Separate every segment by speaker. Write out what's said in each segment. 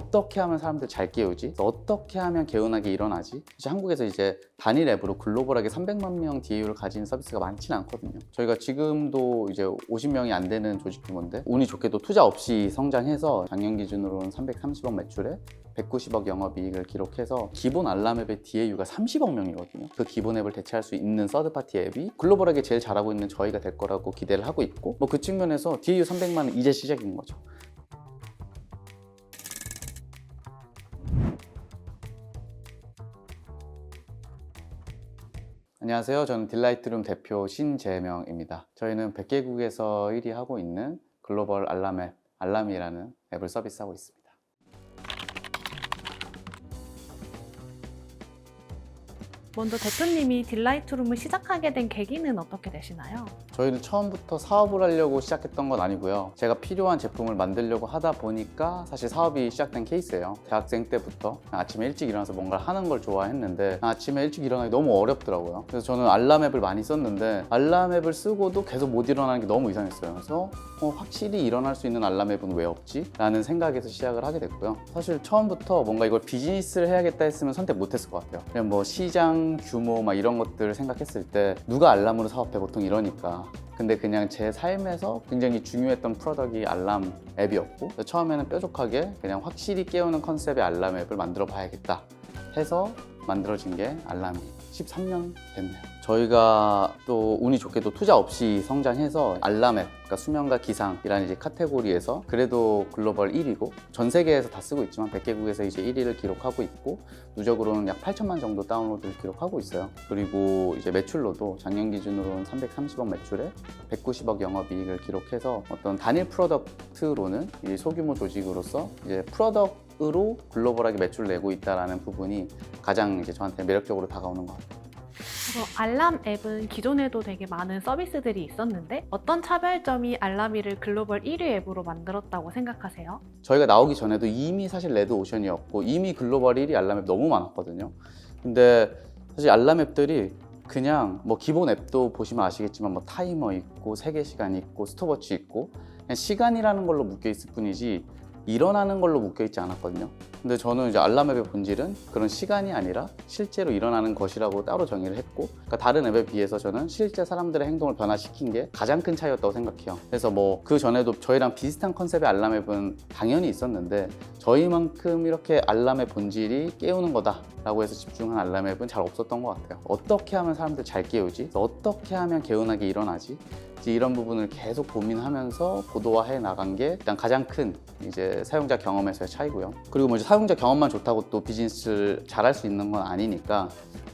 Speaker 1: 어떻게 하면 사람들 잘 깨우지? 어떻게 하면 개운하게 일어나지? 이제 한국에서 이제 단일 앱으로 글로벌하게 300만 명 DAU를 가진 서비스가 많지는 않거든요. 저희가 지금도 이제 50명이 안 되는 조직 규모인데 운이 좋게도 투자 없이 성장해서 작년 기준으로는 330억 매출에 190억 영업이익을 기록해서 기본 알람앱의 DAU가 30억 명이거든요. 그 기본 앱을 대체할 수 있는 서드파티 앱이 글로벌하게 제일 잘하고 있는 저희가 될 거라고 기대를 하고 있고 뭐 그 측면에서 DAU 300만은 이제 시작인 거죠. 안녕하세요. 저는 딜라이트룸 대표 신재명입니다. 저희는 100개국에서 1위 하고 있는 글로벌 알람앱 알람이라는 앱을 서비스하고 있습니다.
Speaker 2: 먼저 대표님이 딜라이트룸을 시작하게 된 계기는 어떻게 되시나요?
Speaker 1: 저희는 처음부터 사업을 하려고 시작했던 건 아니고요. 제가 필요한 제품을 만들려고 하다 보니까 사실 사업이 시작된 케이스예요. 대학생 때부터 아침에 일찍 일어나서 뭔가를 하는 걸 좋아했는데 아침에 일찍 일어나기 너무 어렵더라고요. 그래서 저는 알람 앱을 많이 썼는데 알람 앱을 쓰고도 계속 못 일어나는 게 너무 이상했어요. 그래서 어, 확실히 일어날 수 있는 알람 앱은 왜 없지? 라는 생각에서 시작을 하게 됐고요. 사실 처음부터 뭔가 이걸 비즈니스를 해야겠다 했으면 선택 못 했을 것 같아요. 그냥 뭐 시장 규모 막 이런 것들을 생각했을 때 누가 알람으로 사업해 보통 이러니까. 근데 그냥 제 삶에서 굉장히 중요했던 프로덕이 알람 앱이었고 처음에는 뾰족하게 그냥 확실히 깨우는 컨셉의 알람 앱을 만들어 봐야겠다 해서 만들어진 게 알람이 13년 됐네요. 저희가 또 운이 좋게도 투자 없이 성장해서 알람 앱, 그러니까 수면과 기상이라는 이제 카테고리에서 그래도 글로벌 1위고 전 세계에서 다 쓰고 있지만 100개국에서 이제 1위를 기록하고 있고 누적으로는 약 8천만 정도 다운로드를 기록하고 있어요. 그리고 이제 매출로도 작년 기준으로는 330억 매출에 190억 영업이익을 기록해서 어떤 단일 프로덕트로는 이 소규모 조직으로서 이제 프로덕 으로 글로벌하게 매출을 내고 있다라는 부분이 가장 이제 저한테 매력적으로 다가오는 것 같아요.
Speaker 2: 그래서 알람 앱은 기존에도 되게 많은 서비스들이 있었는데 어떤 차별점이 알람이를 글로벌 1위 앱으로 만들었다고 생각하세요?
Speaker 1: 저희가 나오기 전에도 이미 사실 레드 오션이었고 이미 글로벌 1위 알람 앱 너무 많았거든요. 근데 사실 알람 앱들이 그냥 뭐 기본 앱도 보시면 아시겠지만 뭐 타이머 있고 세계 시간 있고 스톱워치 있고 그냥 시간이라는 걸로 묶여 있을 뿐이지 일어나는 걸로 묶여 있지 않았거든요. 근데 저는 이제 알람앱의 본질은 그런 시간이 아니라 실제로 일어나는 것이라고 따로 정의를 했고, 그러니까 다른 앱에 비해서 저는 실제 사람들의 행동을 변화시킨 게 가장 큰 차이였다고 생각해요. 그래서 뭐 그 전에도 저희랑 비슷한 컨셉의 알람앱은 당연히 있었는데 저희만큼 이렇게 알람의 본질이 깨우는 거다라고 해서 집중한 알람앱은 잘 없었던 것 같아요. 어떻게 하면 사람들 잘 깨우지? 어떻게 하면 개운하게 일어나지? 이제 이런 부분을 계속 고민하면서 고도화해 나간 게 일단 가장 큰 이제 사용자 경험에서의 차이고요. 그리고 뭐 이제 사용자 경험만 좋다고 또 비즈니스를 잘할 수 있는 건 아니니까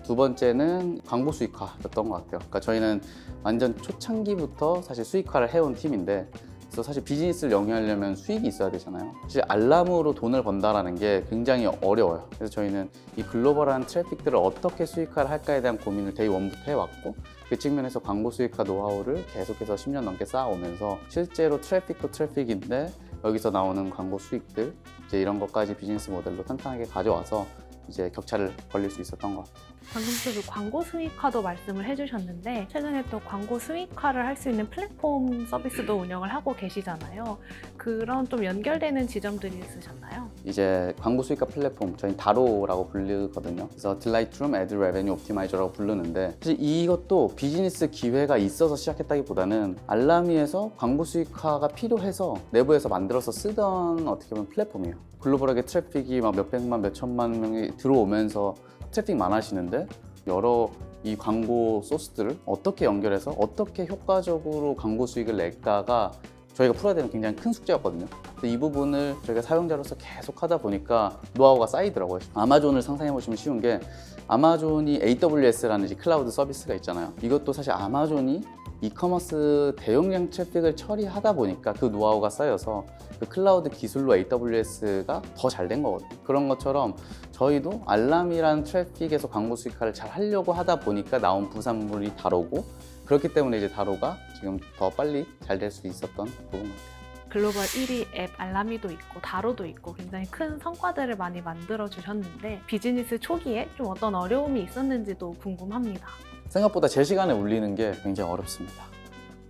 Speaker 1: 두 번째는 광고 수익화였던 것 같아요. 그러니까 저희는 완전 초창기부터 사실 수익화를 해온 팀인데 그래서 사실 비즈니스를 영위하려면 수익이 있어야 되잖아요. 사실 알람으로 돈을 번다라는 게 굉장히 어려워요. 그래서 저희는 이 글로벌한 트래픽들을 어떻게 수익화를 할까에 대한 고민을 데이 원부터 해왔고 그 측면에서 광고 수익화 노하우를 계속해서 10년 넘게 쌓아오면서 실제로 트래픽도 트래픽인데 여기서 나오는 광고 수익들 이제 이런 것까지 비즈니스 모델로 탄탄하게 가져와서 이제 격차를 벌릴 수 있었던 것 같아요.
Speaker 2: 방금 전에 광고 수익화도 말씀을 해주셨는데 최근에 또 광고 수익화를 할 수 있는 플랫폼 서비스도 운영을 하고 계시잖아요. 그런 좀 연결되는 지점들이 있으셨나요?
Speaker 1: 이제 광고 수익화 플랫폼 저희 다로라고 부르거든요. 그래서 딜라이트룸 애드 레베뉴 옵티마이저라고 부르는데 사실 이것도 비즈니스 기회가 있어서 시작했다기보다는 알람이에서 광고 수익화가 필요해서 내부에서 만들어서 쓰던 어떻게 보면 플랫폼이에요. 글로벌하게 트래픽이 막 몇백만 몇천만 명이 들어오면서 트래픽 많아지는데 여러 이 광고 소스들을 어떻게 연결해서 어떻게 효과적으로 광고 수익을 낼까가 저희가 풀어야 되는 굉장히 큰 숙제였거든요. 이 부분을 저희가 사용자로서 계속 하다 보니까 노하우가 쌓이더라고요. 아마존을 상상해 보시면 쉬운 게 아마존이 AWS라는 클라우드 서비스가 있잖아요. 이것도 사실 아마존이 이커머스 대용량 트래픽을 처리하다 보니까 그 노하우가 쌓여서 그 클라우드 기술로 AWS가 더 잘 된 거거든요. 그런 것처럼 저희도 알람이라는 트래픽에서 광고 수익화를 잘 하려고 하다 보니까 나온 부산물이 다로고 그렇기 때문에 이제 다로가 지금 더 빨리 잘 될 수 있었던 부분 같아요.
Speaker 2: 글로벌 1위 앱 알람이도 있고 다로도 있고 굉장히 큰 성과들을 많이 만들어 주셨는데 비즈니스 초기에 좀 어떤 어려움이 있었는지도 궁금합니다.
Speaker 1: 생각보다 제 시간에 울리는 게 굉장히 어렵습니다.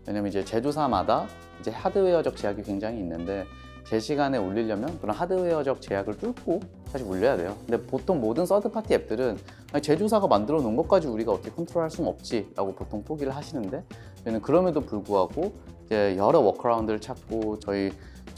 Speaker 1: 왜냐면 이제 제조사마다 이제 하드웨어적 제약이 굉장히 있는데 제 시간에 올리려면 그런 하드웨어적 제약을 뚫고 사실 올려야 돼요. 근데 보통 모든 서드파티 앱들은 제조사가 만들어 놓은 것까지 우리가 어떻게 컨트롤할 수는 없지라고 보통 포기를 하시는데 저희는 그럼에도 불구하고 이제 여러 워크라운드를 찾고 저희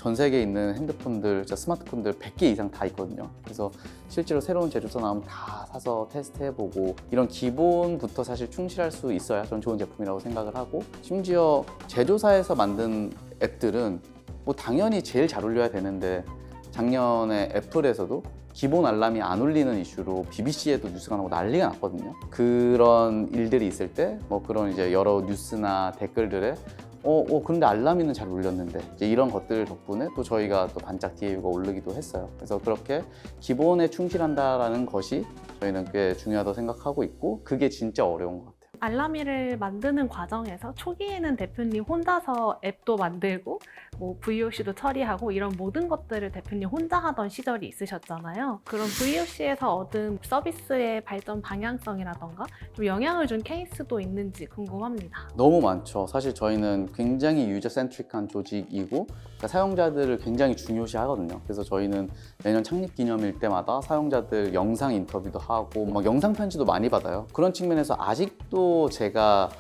Speaker 1: 전 세계에 있는 핸드폰들, 저 스마트폰들 100개 이상 다 있거든요. 그래서 실제로 새로운 제조사 나오면 다 사서 테스트해보고 이런 기본부터 사실 충실할 수 있어야 전 좋은 제품이라고 생각을 하고 심지어 제조사에서 만든 앱들은 뭐 당연히 제일 잘 올려야 되는데 작년에 애플에서도 기본 알람이 안 울리는 이슈로 BBC에도 뉴스가 나고 난리가 났거든요. 그런 일들이 있을 때 뭐 그런 이제 여러 뉴스나 댓글들에 어, 어 근데 알람이는 잘 울렸는데 이제 이런 것들 덕분에 또 저희가 또 반짝 DAU가 오르기도 했어요. 그래서 그렇게 기본에 충실한다라는 것이 저희는 꽤 중요하다고 생각하고 있고 그게 진짜 어려운 것 같아요.
Speaker 2: 알라미를 만드는 과정에서 초기에는 대표님 혼자서 앱도 만들고 뭐 VOC도 처리하고 이런 모든 것들을 대표님 혼자 하던 시절이 있으셨잖아요. 그런 VOC에서 얻은 서비스의 발전 방향성이라던가 좀 영향을 준 케이스도 있는지 궁금합니다.
Speaker 1: 너무 많죠. 사실 저희는 굉장히 유저 센트릭한 조직이고 그러니까 사용자들을 굉장히 중요시 하거든요. 그래서 저희는 매년 창립 기념일 때마다 사용자들 영상 인터뷰도 하고 막 영상 편지도 많이 받아요. 그런 측면에서 아직도 제가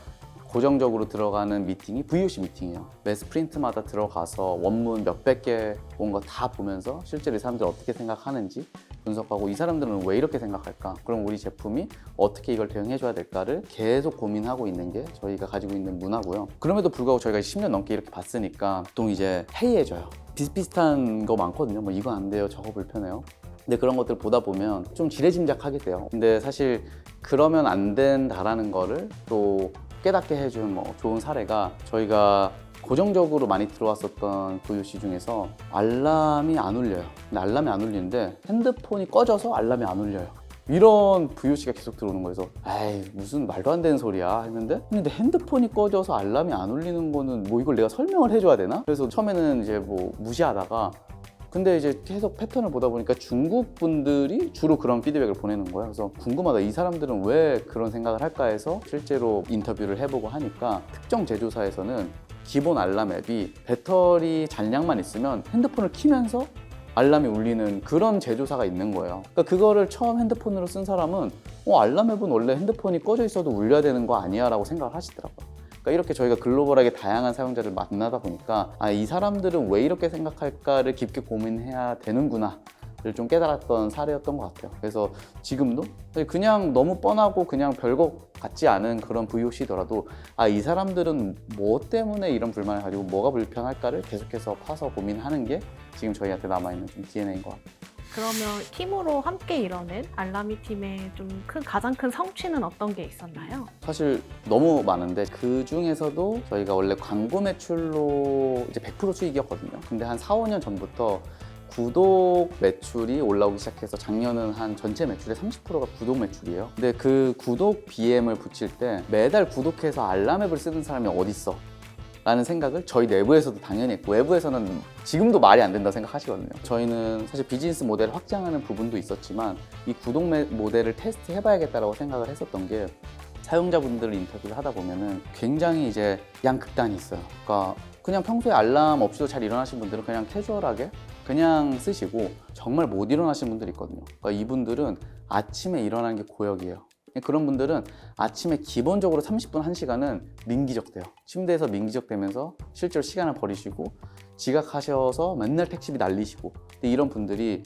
Speaker 1: 고정적으로 들어가는 미팅이 VOC 미팅이에요. 매 스프린트마다 들어가서 원문 몇백 개 온 거 다 보면서 실제로 이 사람들 어떻게 생각하는지 분석하고 이 사람들은 왜 이렇게 생각할까? 그럼 우리 제품이 어떻게 이걸 대응해줘야 될까를 계속 고민하고 있는 게 저희가 가지고 있는 문화고요. 그럼에도 불구하고 저희가 10년 넘게 이렇게 봤으니까 보통 이제 해이해져요. 비슷비슷한 거 많거든요. 뭐 이거 안 돼요, 저거 불편해요. 근데 그런 것들 보다 보면 좀 지레짐작하게 돼요. 근데 사실 그러면 안 된다라는 거를 또 깨닫게 해준 뭐 좋은 사례가 저희가 고정적으로 많이 들어왔었던 VOC 중에서 알람이 안 울려요. 근데 알람이 안 울리는데 핸드폰이 꺼져서 알람이 안 울려요. 이런 VOC가 계속 들어오는. 그래서 에이 무슨 말도 안 되는 소리야 했는데 근데 핸드폰이 꺼져서 알람이 안 울리는 거는 뭐 이걸 내가 설명을 해줘야 되나? 그래서 처음에는 이제 뭐 무시하다가 근데 이제 계속 패턴을 보다 보니까 중국 분들이 주로 그런 피드백을 보내는 거예요. 그래서 궁금하다. 이 사람들은 왜 그런 생각을 할까 해서 실제로 인터뷰를 해보고 하니까 특정 제조사에서는 기본 알람 앱이 배터리 잔량만 있으면 핸드폰을 키면서 알람이 울리는 그런 제조사가 있는 거예요. 그러니까 그거를 처음 핸드폰으로 쓴 사람은 어, 알람 앱은 원래 핸드폰이 꺼져 있어도 울려야 되는 거 아니야? 라고 생각을 하시더라고요. 그러니까 이렇게 저희가 글로벌하게 다양한 사용자를 만나다 보니까 아, 이 사람들은 왜 이렇게 생각할까를 깊게 고민해야 되는구나. 를좀 깨달았던 사례였던 것 같아요. 그래서 지금도 그냥 너무 뻔하고 그냥 별거 같지 않은 그런 VOC더라도 아, 이 사람들은 뭐 때문에 이런 불만을 가지고 뭐가 불편할까를 계속해서 파서 고민하는 게 지금 저희한테 남아있는 좀 DNA인 것 같아요.
Speaker 2: 그러면 팀으로 함께 이뤄낸 알라미 팀의 좀 큰 가장 큰 성취는 어떤 게 있었나요?
Speaker 1: 사실 너무 많은데 그 중에서도 저희가 원래 광고 매출로 이제 100% 수익이었거든요. 근데 한 4, 5년 전부터 구독 매출이 올라오기 시작해서 작년은 한 전체 매출의 30%가 구독 매출이에요. 근데 그 구독 BM을 붙일 때 매달 구독해서 알람 앱을 쓰는 사람이 어딨어? 라는 생각을 저희 내부에서도 당연히 했고 외부에서는 지금도 말이 안 된다 생각하시거든요. 저희는 사실 비즈니스 모델을 확장하는 부분도 있었지만 이 구독 매- 모델을 테스트 해봐야겠다라고 생각을 했었던 게 사용자분들 인터뷰를 하다 보면은 굉장히 이제 양극단이 있어요. 그러니까 그냥 평소에 알람 없이도 잘 일어나신 분들은 그냥 캐주얼하게 그냥 쓰시고 정말 못 일어나신 분들이 있거든요. 그러니까 이분들은 아침에 일어나는 게 고역이에요. 그런 분들은 아침에 기본적으로 30분, 1시간은 민기적돼요. 침대에서 민기적되면서 실제로 시간을 버리시고 지각하셔서 맨날 택시비 날리시고 이런 분들이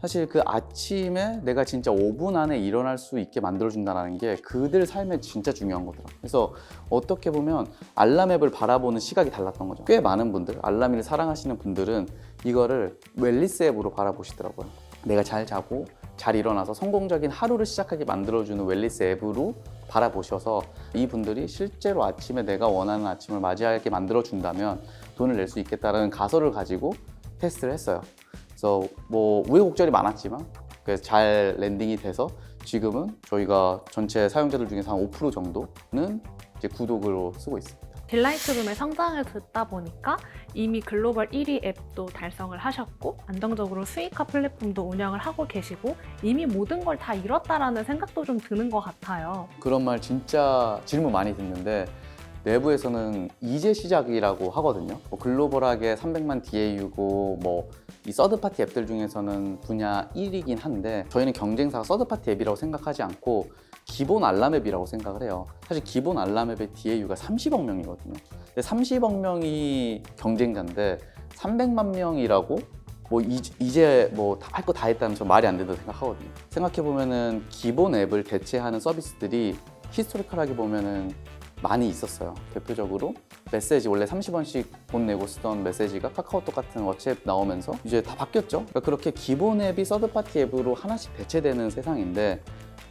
Speaker 1: 사실 그 아침에 내가 진짜 5분 안에 일어날 수 있게 만들어준다는 게 그들 삶에 진짜 중요한 거더라고요. 그래서 어떻게 보면 알람 앱을 바라보는 시각이 달랐던 거죠. 꽤 많은 분들, 알람이를 사랑하시는 분들은 이거를 웰리스 앱으로 바라보시더라고요. 내가 잘 자고 잘 일어나서 성공적인 하루를 시작하게 만들어주는 웰리스 앱으로 바라보셔서 이분들이 실제로 아침에 내가 원하는 아침을 맞이하게 만들어준다면 돈을 낼 수 있겠다라는 가설을 가지고 테스트를 했어요. 그래서 뭐 우여곡절이 많았지만 그래서 잘 랜딩이 돼서 지금은 저희가 전체 사용자들 중에서 한 5% 정도는 이제 구독으로 쓰고 있습니다.
Speaker 2: 딜라이트룸의 성장을 듣다 보니까 이미 글로벌 1위 앱도 달성을 하셨고 안정적으로 수익화 플랫폼도 운영을 하고 계시고 이미 모든 걸 다 이뤘다라는 생각도 좀 드는 것 같아요.
Speaker 1: 그런 말 진짜 질문 많이 듣는데 내부에서는 이제 시작이라고 하거든요. 뭐 글로벌하게 300만 DAU고 뭐 이 서드파티 앱들 중에서는 분야 1위긴 한데 저희는 경쟁사가 서드파티 앱이라고 생각하지 않고 기본 알람 앱이라고 생각을 해요. 사실 기본 알람 앱의 DAU가 30억 명이거든요. 근데 30억 명이 경쟁자인데 300만 명이라고 뭐 이, 이제 뭐 할 거 다 했다는 저 말이 안 된다고 생각하거든요. 생각해 보면은 기본 앱을 대체하는 서비스들이 히스토리컬하게 보면은 많이 있었어요. 대표적으로 메시지 원래 30원씩 돈 내고 쓰던 메시지가 카카오톡 같은 워치앱 나오면서 이제 다 바뀌었죠. 그러니까 그렇게 기본 앱이 서드파티 앱으로 하나씩 대체되는 세상인데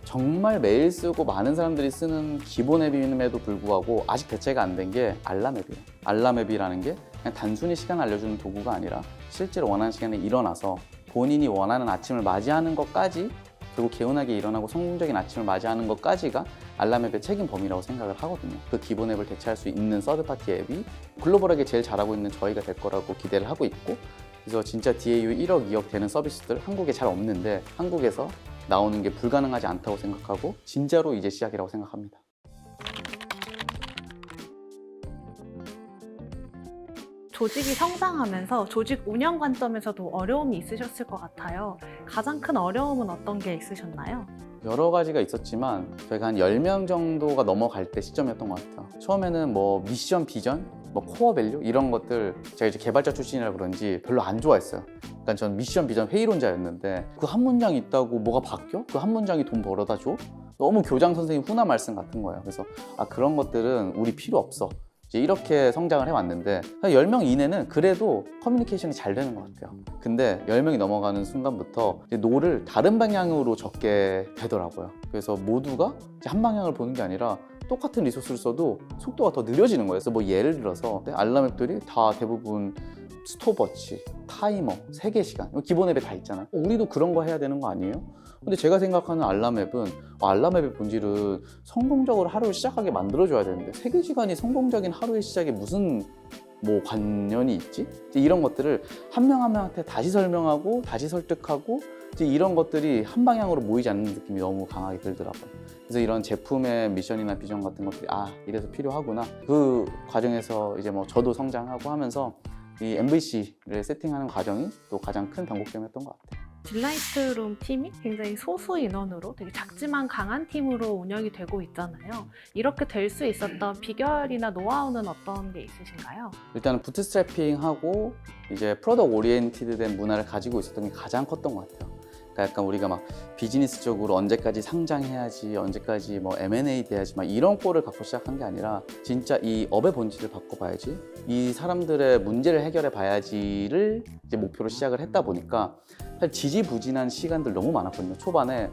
Speaker 1: 정말 매일 쓰고 많은 사람들이 쓰는 기본 앱임에도 불구하고 아직 대체가 안 된 게 알람 앱이에요. 알람 앱이라는 게 그냥 단순히 시간 알려주는 도구가 아니라 실제로 원하는 시간에 일어나서 본인이 원하는 아침을 맞이하는 것까지 그리고 개운하게 일어나고 성공적인 아침을 맞이하는 것까지가 알람 앱의 책임 범위라고 생각을 하거든요. 그 기본 앱을 대체할 수 있는 서드파티 앱이 글로벌하게 제일 잘하고 있는 저희가 될 거라고 기대를 하고 있고 그래서 진짜 DAU 1억, 2억 되는 서비스들 한국에 잘 없는데 한국에서 나오는 게 불가능하지 않다고 생각하고 진짜로 이제 시작이라고 생각합니다.
Speaker 2: 조직이 성장하면서 조직 운영 관점에서도 어려움이 있으셨을 것 같아요. 가장 큰 어려움은 어떤 게 있으셨나요?
Speaker 1: 여러 가지가 있었지만 저희가 한 10명 정도가 넘어갈 때 시점이었던 것 같아요. 처음에는 뭐 미션 비전, 뭐 코어 밸류 이런 것들 제가 이제 개발자 출신이라 그런지 별로 안 좋아했어요. 그러니까 전 미션 비전 회의론자였는데 그 한 문장 있다고 뭐가 바뀌어? 그 한 문장이 돈 벌어다 줘? 너무 교장 선생님 훈화 말씀 같은 거예요. 그래서 아 그런 것들은 우리 필요 없어. 이렇게 성장을 해왔는데 10명 이내는 그래도 커뮤니케이션이 잘 되는 것 같아요. 근데 10명이 넘어가는 순간부터 노를 다른 방향으로 적게 되더라고요. 그래서 모두가 한 방향을 보는 게 아니라 똑같은 리소스를 써도 속도가 더 느려지는 거예요. 그래서 뭐 예를 들어서 알람 앱들이 다 대부분 스톱워치, 타이머, 세개 시간 기본 앱에 다 있잖아요. 어, 우리도 그런 거 해야 되는 거 아니에요? 근데 제가 생각하는 알람 앱은 어, 알람 앱의 본질은 성공적으로 하루를 시작하게 만들어줘야 되는데 세개 시간이 성공적인 하루의 시작에 무슨 뭐 관련이 있지? 이런 것들을 한 명 한 명한테 다시 설명하고 다시 설득하고 이런 것들이 한 방향으로 모이지 않는 느낌이 너무 강하게 들더라고요. 그래서 이런 제품의 미션이나 비전 같은 것들이 아 이래서 필요하구나. 그 과정에서 이제 뭐 저도 성장하고 하면서 이 MVC를 세팅하는 과정이 또 가장 큰 변곡점이었던 것 같아요.
Speaker 2: 딜라이트룸 팀이 굉장히 소수 인원으로 되게 작지만 강한 팀으로 운영이 되고 있잖아요. 이렇게 될 수 있었던 비결이나 노하우는 어떤 게 있으신가요?
Speaker 1: 일단은 부트스트래핑하고 이제 프로덕 오리엔티드된 문화를 가지고 있었던 게 가장 컸던 것 같아요. 그러니까 약간 우리가 막 비즈니스적으로 언제까지 상장해야지, 언제까지 뭐 M&A 돼야지 막 이런 꼴을 갖고 시작한 게 아니라 진짜 이 업의 본질을 바꿔봐야지, 이 사람들의 문제를 해결해 봐야지를 이제 목표로 시작을 했다 보니까 사실 지지부진한 시간들 너무 많았거든요. 초반에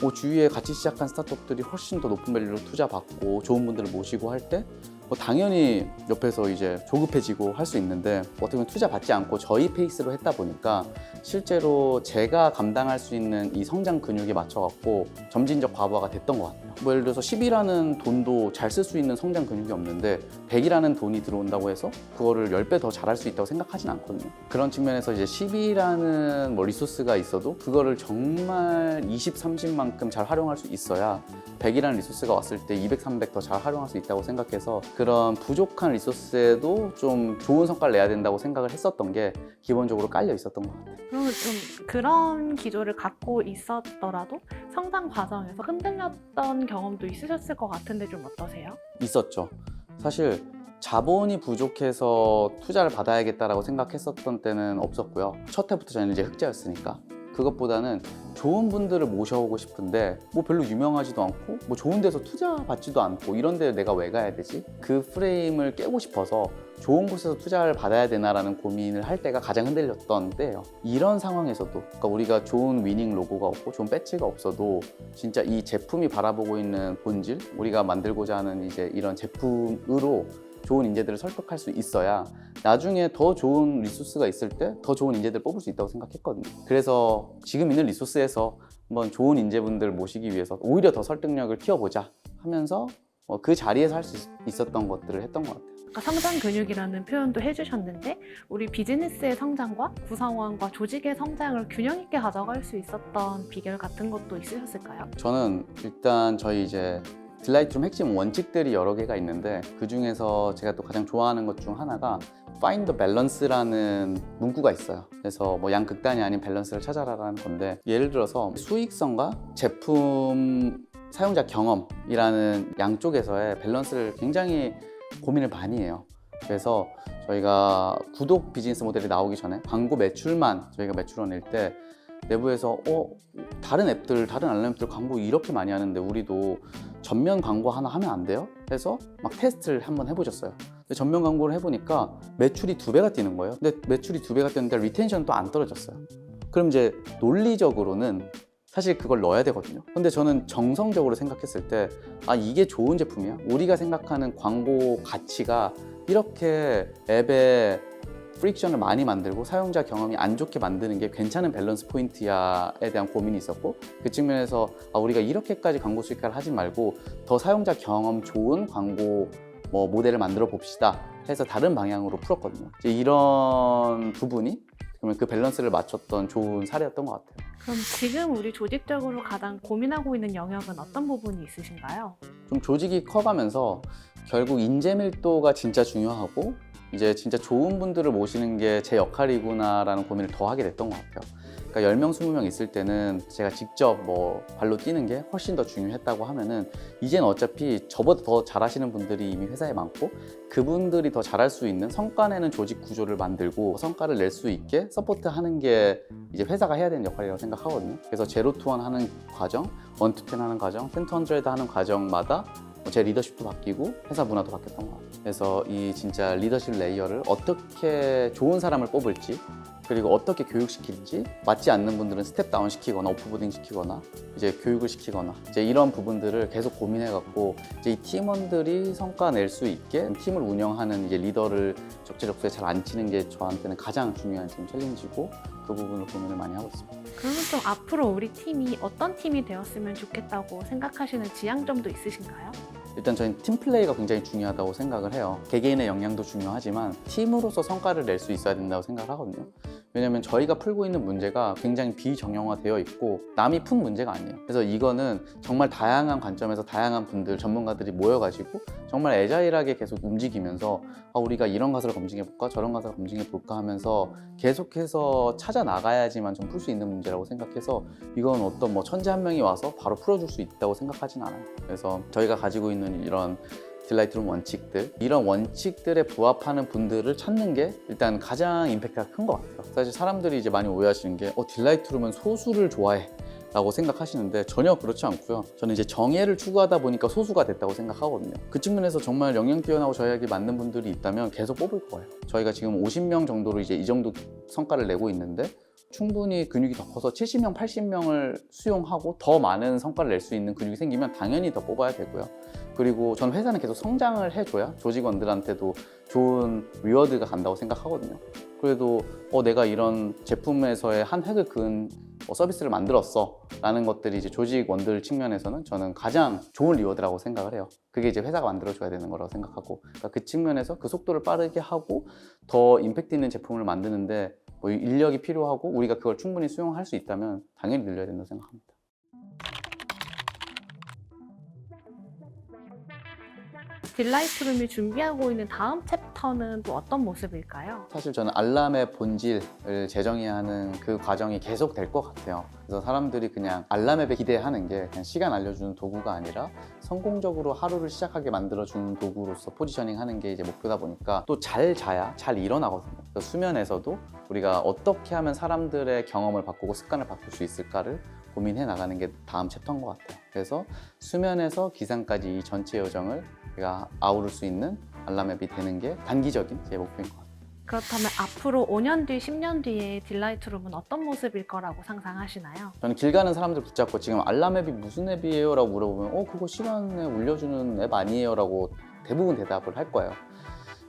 Speaker 1: 뭐 주위에 같이 시작한 스타트업들이 훨씬 더 높은 밸류로 투자 받고 좋은 분들을 모시고 할 때 뭐 당연히 옆에서 이제 조급해지고 할 수 있는데 어떻게 보면 투자 받지 않고 저희 페이스로 했다 보니까 실제로 제가 감당할 수 있는 이 성장 근육에 맞춰갖고 점진적 과부하가 됐던 것 같아요. 뭐 예를 들어서 10이라는 돈도 잘 쓸 수 있는 성장 근육이 없는데 100이라는 돈이 들어온다고 해서 그거를 10배 더 잘할 수 있다고 생각하진 않거든요. 그런 측면에서 이제 10이라는 뭐 리소스가 있어도 그거를 정말 20, 30만큼 잘 활용할 수 있어야 100이라는 리소스가 왔을 때 200, 300 더 잘 활용할 수 있다고 생각해서 그런 부족한 리소스에도 좀 좋은 성과를 내야 된다고 생각을 했었던 게 기본적으로 깔려 있었던 것 같아요.
Speaker 2: 그러면 좀 그런 기조를 갖고 있었더라도 성장 과정에서 흔들렸던 경험도 있으셨을 것 같은데 좀 어떠세요?
Speaker 1: 있었죠. 사실 자본이 부족해서 투자를 받아야겠다라고 생각했었던 때는 없었고요. 첫 해부터 저는 이제 흑자였으니까. 그것보다는 좋은 분들을 모셔오고 싶은데 뭐 별로 유명하지도 않고 뭐 좋은 데서 투자 받지도 않고 이런 데 내가 왜 가야 되지? 그 프레임을 깨고 싶어서 좋은 곳에서 투자를 받아야 되나라는 고민을 할 때가 가장 흔들렸던 때예요. 이런 상황에서도 그러니까 우리가 좋은 위닝 로고가 없고 좋은 배지가 없어도 진짜 이 제품이 바라보고 있는 본질, 우리가 만들고자 하는 이제 이런 제품으로 좋은 인재들을 설득할 수 있어야 나중에 더 좋은 리소스가 있을 때 더 좋은 인재들 뽑을 수 있다고 생각했거든요. 그래서 지금 있는 리소스에서 한번 좋은 인재분들 모시기 위해서 오히려 더 설득력을 키워보자 하면서 어, 그 자리에서 할 수 있었던 것들을 했던 것 같아요.
Speaker 2: 아까 성장 근육이라는 표현도 해주셨는데 우리 비즈니스의 성장과 구성원과 조직의 성장을 균형 있게 가져갈 수 있었던 비결 같은 것도 있으셨을까요?
Speaker 1: 저는 일단 저희 이제 딜라이트룸 핵심 원칙들이 여러 개가 있는데 그 중에서 제가 또 가장 좋아하는 것 중 하나가 Find the Balance라는 문구가 있어요. 그래서 뭐 양극단이 아닌 밸런스를 찾아라라는 건데 예를 들어서 수익성과 제품 사용자 경험이라는 양쪽에서의 밸런스를 굉장히 고민을 많이 해요. 그래서 저희가 구독 비즈니스 모델이 나오기 전에 광고 매출만 저희가 매출원 낼때 내부에서 어 다른 앱들 다른 알람 앱들 광고 이렇게 많이 하는데 우리도 전면 광고 하나 하면 안 돼요? 해서 막 테스트를 한번 해보셨어요. 전면 광고를 해보니까 매출이 두 배가 뛰는 거예요. 근데 매출이 두 배가 뛰는데 리텐션은 또안 떨어졌어요. 그럼 이제 논리적으로는 사실 그걸 넣어야 되거든요. 근데 저는 정성적으로 생각했을 때, 아, 이게 좋은 제품이야? 우리가 생각하는 광고 가치가 이렇게 앱에 프릭션을 많이 만들고 사용자 경험이 안 좋게 만드는 게 괜찮은 밸런스 포인트야에 대한 고민이 있었고 그 측면에서 아, 우리가 이렇게까지 광고 수익화를 하지 말고 더 사용자 경험 좋은 광고 뭐 모델을 만들어 봅시다 해서 다른 방향으로 풀었거든요. 이제 이런 부분이 그러면 그 밸런스를 맞췄던 좋은 사례였던 것 같아요.
Speaker 2: 그럼 지금 우리 조직적으로 가장 고민하고 있는 영역은 어떤 부분이 있으신가요?
Speaker 1: 좀 조직이 커가면서 결국 인재 밀도가 진짜 중요하고 이제 진짜 좋은 분들을 모시는 게 제 역할이구나라는 고민을 더 하게 됐던 것 같아요. 그러니까 10명, 20명 있을 때는 제가 직접 뭐 발로 뛰는 게 훨씬 더 중요했다고 하면은 이제는 어차피 저보다 더 잘하시는 분들이 이미 회사에 많고 그분들이 더 잘할 수 있는 성과 내는 조직 구조를 만들고 성과를 낼 수 있게 서포트 하는 게 이제 회사가 해야 되는 역할이라고 생각하거든요. 그래서 제로 투원 하는 과정, 원투텐 하는 과정, 텐투 헌드레드 하는 과정마다 뭐 제 리더십도 바뀌고 회사 문화도 바뀌었던 것 같아요. 그래서 이 진짜 리더십 레이어를 어떻게 좋은 사람을 뽑을지 그리고 어떻게 교육시킬지 맞지 않는 분들은 스텝 다운 시키거나 오프보딩 시키거나 이제 교육을 시키거나 이제 이런 부분들을 계속 고민해 갖고 이제 이 팀원들이 성과 낼 수 있게 팀을 운영하는 이제 리더를 적재적소에 잘 안 치는 게 저한테는 가장 중요한 지금 챌린지고 그 부분을 고민을 많이 하고 있습니다.
Speaker 2: 그러면 좀 앞으로 우리 팀이 어떤 팀이 되었으면 좋겠다고 생각하시는 지향점도 있으신가요?
Speaker 1: 일단 저희는 팀 플레이가 굉장히 중요하다고 생각을 해요. 개개인의 역량도 중요하지만 팀으로서 성과를 낼 수 있어야 된다고 생각을 하거든요. 왜냐면 저희가 풀고 있는 문제가 굉장히 비정형화되어 있고 남이 푼 문제가 아니에요. 그래서 이거는 정말 다양한 관점에서 다양한 분들, 전문가들이 모여가지고 정말 애자일하게 계속 움직이면서 아, 우리가 이런 가설을 검증해볼까 저런 가설을 검증해볼까 하면서 계속해서 찾아 나가야지만 좀 풀 수 있는 문제라고 생각해서 이건 어떤 뭐 천재 한 명이 와서 바로 풀어줄 수 있다고 생각하진 않아요. 그래서 저희가 가지고 있는 이런 딜라이트룸 원칙들 이런 원칙들에 부합하는 분들을 찾는 게 일단 가장 임팩트가 큰 것 같아요. 사실 사람들이 이제 많이 오해하시는 게 어, 딜라이트룸은 소수를 좋아해. 라고 생각하시는데 전혀 그렇지 않고요. 저는 이제 정예를 추구하다 보니까 소수가 됐다고 생각하거든요. 그 측면에서 정말 영양 뛰어나고 저희에게 맞는 분들이 있다면 계속 뽑을 거예요. 저희가 지금 50명 정도로 이제 이 정도 성과를 내고 있는데 충분히 근육이 더 커서 70명, 80명을 수용하고 더 많은 성과를 낼 수 있는 근육이 생기면 당연히 더 뽑아야 되고요. 그리고 전 회사는 계속 성장을 해줘야 조직원들한테도 좋은 리워드가 간다고 생각하거든요. 그래도 어, 내가 이런 제품에서의 한 획을 그은 뭐 서비스를 만들었어 라는 것들이 이제 조직원들 측면에서는 저는 가장 좋은 리워드라고 생각을 해요. 그게 이제 회사가 만들어줘야 되는 거라고 생각하고 그러니까 그 측면에서 그 속도를 빠르게 하고 더 임팩트 있는 제품을 만드는데 뭐 인력이 필요하고 우리가 그걸 충분히 수용할 수 있다면 당연히 늘려야 된다고 생각합니다.
Speaker 2: 딜라이트룸이 준비하고 있는 다음 챕터는 또 어떤 모습일까요?
Speaker 1: 사실 저는 알람의 본질을 재정의해야 하는 그 과정이 계속 될 것 같아요. 그래서 사람들이 그냥 알람 앱에 기대하는 게 그냥 시간 알려주는 도구가 아니라 성공적으로 하루를 시작하게 만들어주는 도구로서 포지셔닝 하는 게 이제 목표다 보니까 또 잘 자야 잘 일어나거든요. 그래서 수면에서도 우리가 어떻게 하면 사람들의 경험을 바꾸고 습관을 바꿀 수 있을까를 고민해 나가는 게 다음 챕터인 것 같아요. 그래서 수면에서 기상까지 이 전체 여정을 제가 아우를 수 있는 알람앱이 되는 게 단기적인 제 목표인 것 같아요.
Speaker 2: 그렇다면 앞으로 5년 뒤, 10년 뒤에 딜라이트룸은 어떤 모습일 거라고 상상하시나요?
Speaker 1: 저는 길 가는 사람들 붙잡고 지금 알람앱이 무슨 앱이에요? 라고 물어보면 어 그거 시간에 울려주는 앱 아니에요? 라고 대부분 대답을 할 거예요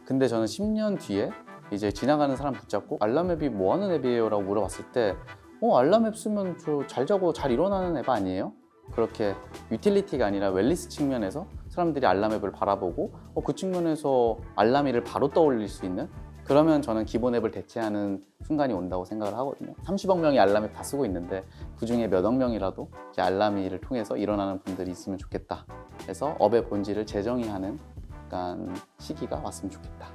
Speaker 1: 근데 저는 10년 뒤에 이제 지나가는 사람 붙잡고 알람앱이 뭐 하는 앱이에요? 라고 물어봤을 때 어 알람앱 쓰면 저 잘 자고 잘 일어나는 앱 아니에요? 그렇게 유틸리티가 아니라 웰리스 측면에서 사람들이 알람 앱을 바라보고 어, 그 측면에서 알람 이를 바로 떠올릴 수 있는 그러면 저는 기본 앱을 대체하는 순간이 온다고 생각을 하거든요. 30억 명이 알람 앱 다 쓰고 있는데 그 중에 몇 억 명이라도 이제 알람 이를 통해서 일어나는 분들이 있으면 좋겠다. 해서 업의 본질을 재정의하는 약간 시기가 왔으면 좋겠다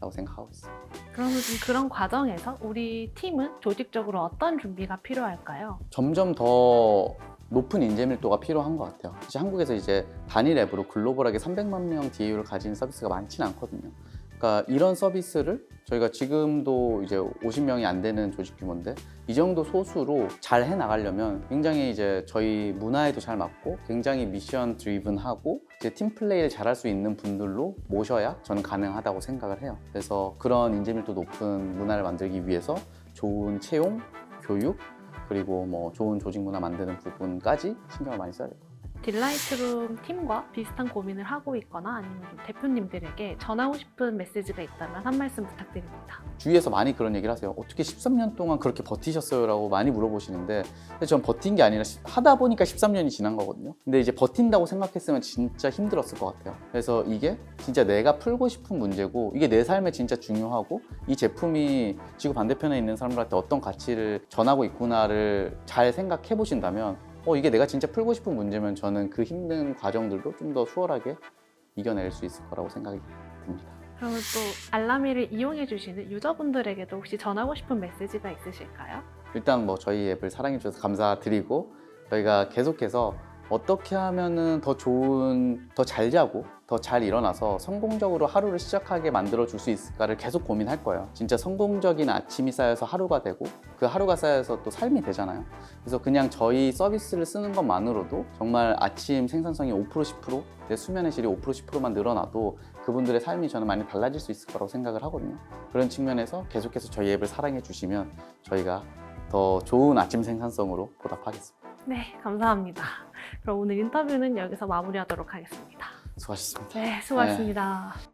Speaker 1: 라고 생각하고 있어요.
Speaker 2: 그러면 좀 그런 과정에서 우리 팀은 조직적으로 어떤 준비가 필요할까요?
Speaker 1: 점점 더 높은 인재 밀도가 필요한 것 같아요. 사실 한국에서 이제 단일 앱으로 글로벌하게 300만 명 DAU를 가진 서비스가 많지는 않거든요. 그러니까 이런 서비스를 저희가 지금도 이제 50명이 안 되는 조직 규모인데 이 정도 소수로 잘 해 나가려면 굉장히 이제 저희 문화에도 잘 맞고 굉장히 미션 드리븐하고 이제 팀 플레이를 잘할 수 있는 분들로 모셔야 저는 가능하다고 생각을 해요. 그래서 그런 인재 밀도 높은 문화를 만들기 위해서 좋은 채용, 교육 그리고 뭐 좋은 조직 문화 만드는 부분까지 신경을 많이 써야 돼요.
Speaker 2: 딜라이트룸 팀과 비슷한 고민을 하고 있거나 아니면 좀 대표님들에게 전하고 싶은 메시지가 있다면 한 말씀 부탁드립니다.
Speaker 1: 주위에서 많이 그런 얘기를 하세요. 어떻게 13년 동안 그렇게 버티셨어요?라고 많이 물어보시는데 사실 전 버틴 게 아니라 시- 하다 보니까 13년이 지난 거거든요. 근데 이제 버틴다고 생각했으면 진짜 힘들었을 것 같아요. 그래서 이게 진짜 내가 풀고 싶은 문제고 이게 내 삶에 진짜 중요하고 이 제품이 지구 반대편에 있는 사람들한테 어떤 가치를 전하고 있구나를 잘 생각해 보신다면 어 이게 내가 진짜 풀고 싶은 문제면 저는 그 힘든 과정들도 좀 더 수월하게 이겨낼 수 있을 거라고 생각이 듭니다.
Speaker 2: 그러면 또 알라미를 이용해 주시는 유저분들에게도 혹시 전하고 싶은 메시지가 있으실까요?
Speaker 1: 일단 뭐 저희 앱을 사랑해 주셔서 감사드리고 저희가 계속해서 어떻게 하면은 더 좋은 더 잘 자고 더 잘 일어나서 성공적으로 하루를 시작하게 만들어 줄 수 있을까를 계속 고민할 거예요. 진짜 성공적인 아침이 쌓여서 하루가 되고 그 하루가 쌓여서 또 삶이 되잖아요. 그래서 그냥 저희 서비스를 쓰는 것만으로도 정말 아침 생산성이 5% 10%, 내 수면의 질이 5% 10%만 늘어나도 그분들의 삶이 저는 많이 달라질 수 있을 거라고 생각을 하거든요. 그런 측면에서 계속해서 저희 앱을 사랑해 주시면 저희가 더 좋은 아침 생산성으로 보답하겠습니다.
Speaker 2: 네, 감사합니다. 그럼 오늘 인터뷰는 여기서 마무리하도록 하겠습니다.
Speaker 1: 수고하셨습니다.
Speaker 2: 네, 수고하셨습니다.